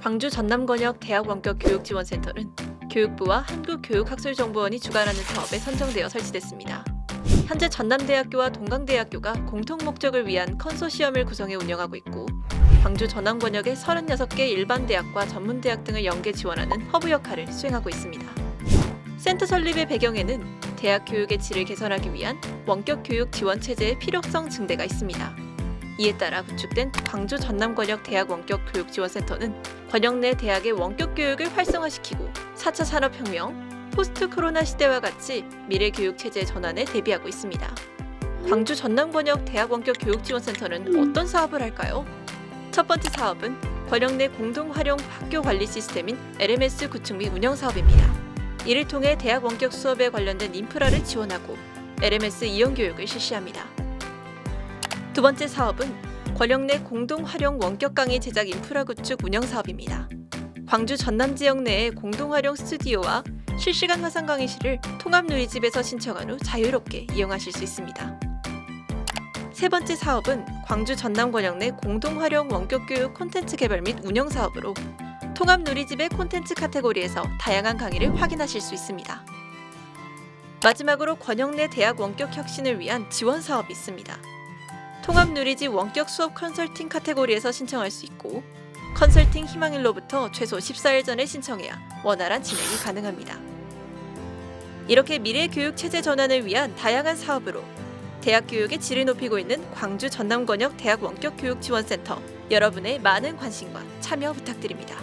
광주 전남권역 대학 원격 교육지원센터는 교육부와 한국교육학술정보원이 주관하는 사업에 선정되어 설치됐습니다. 현재 전남대학교와 동강대학교가 공통 목적을 위한 컨소시엄을 구성해 운영하고 있고 광주 전남권역의 36개 일반 대학과 전문 대학 등을 연계 지원하는 허브 역할을 수행하고 있습니다. 센터 설립의 배경에는 대학 교육의 질을 개선하기 위한 원격 교육 지원 체제의 필요성 증대가 있습니다. 이에 따라 구축된 광주 전남권역 대학 원격 교육 지원센터는 권역 내 대학의 원격 교육을 활성화시키고 4차 산업혁명, 포스트 코로나 시대와 같이 미래 교육 체제 전환에 대비하고 있습니다. 광주 전남권역 대학 원격 교육 지원센터는 어떤 사업을 할까요? 첫 번째 사업은 권역 내 공동 활용 학교 관리 시스템인 LMS 구축 및 운영 사업입니다. 이를 통해 대학 원격 수업에 관련된 인프라를 지원하고 LMS 이용 교육을 실시합니다. 두 번째 사업은 권역 내 공동 활용 원격 강의 제작 인프라 구축 운영 사업입니다. 광주 전남 지역 내의 공동 활용 스튜디오와 실시간 화상 강의실을 통합 누리집에서 신청한 후 자유롭게 이용하실 수 있습니다. 세 번째 사업은 광주 전남 권역 내 공동 활용 원격 교육 콘텐츠 개발 및 운영 사업으로 통합 누리집의 콘텐츠 카테고리에서 다양한 강의를 확인하실 수 있습니다. 마지막으로 권역 내 대학 원격 혁신을 위한 지원 사업이 있습니다. 통합 누리집 원격 수업 컨설팅 카테고리에서 신청할 수 있고 컨설팅 희망일로부터 최소 14일 전에 신청해야 원활한 진행이 가능합니다. 이렇게 미래 교육 체제 전환을 위한 다양한 사업으로 대학 교육의 질을 높이고 있는 광주 전남권역 대학 원격 교육 지원센터 여러분의 많은 관심과 참여 부탁드립니다.